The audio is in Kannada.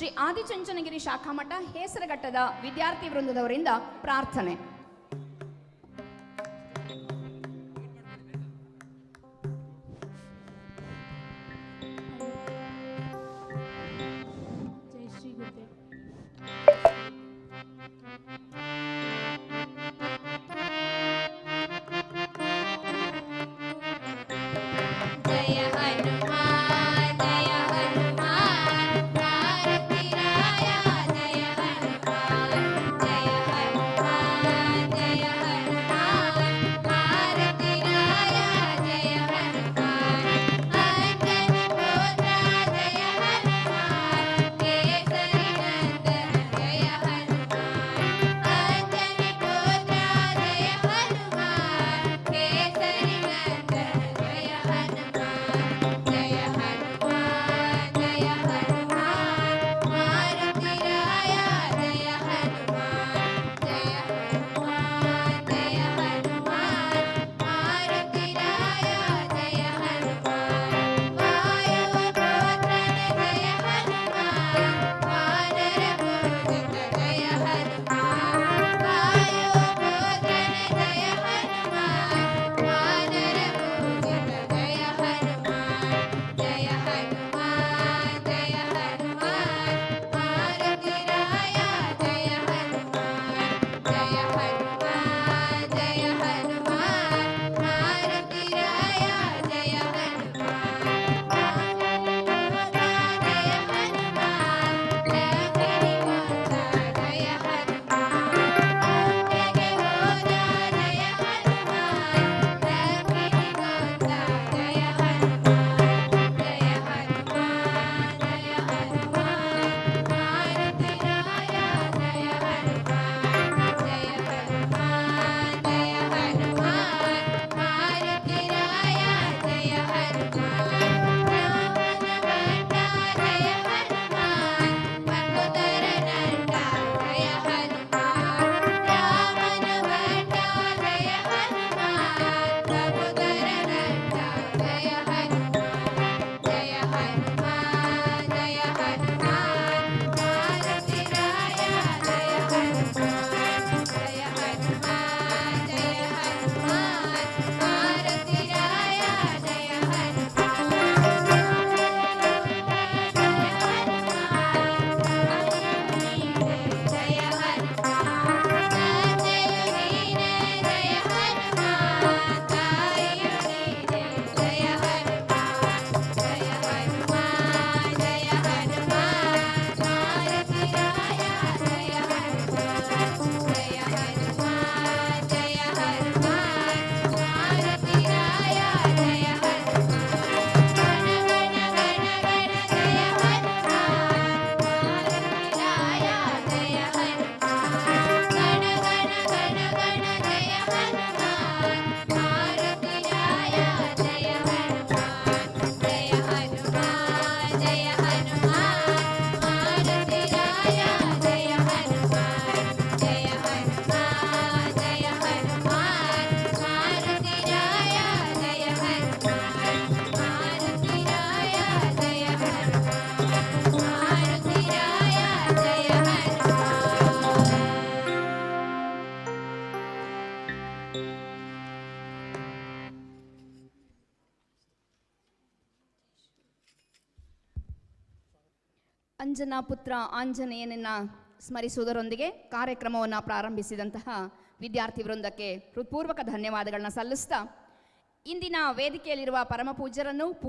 ಶ್ರೀ ಆದಿಚುಂಚನಗಿರಿ ಶಾಖಾಮಠ ಹೇಸರಘಟ್ಟದ ವಿದ್ಯಾರ್ಥಿ ವೃಂದದವರಿಂದ ಪ್ರಾರ್ಥನೆ. ಜೈ ಶ್ರೀ ಗುರುದೇವ್. ಅಂಜನಾ ಪುತ್ರ ಆಂಜನೇಯನನ್ನು ಸ್ಮರಿಸುವುದರೊಂದಿಗೆ ಕಾರ್ಯಕ್ರಮವನ್ನು ಪ್ರಾರಂಭಿಸಿದಂತಹ ವಿದ್ಯಾರ್ಥಿ ವೃಂದಕ್ಕೆ ಹೃತ್ಪೂರ್ವಕ ಧನ್ಯವಾದಗಳನ್ನ ಸಲ್ಲಿಸ್ತಾ ಇಂದಿನ ವೇದಿಕೆಯಲ್ಲಿರುವ ಪರಮಪೂಜ್ಯರನ್ನು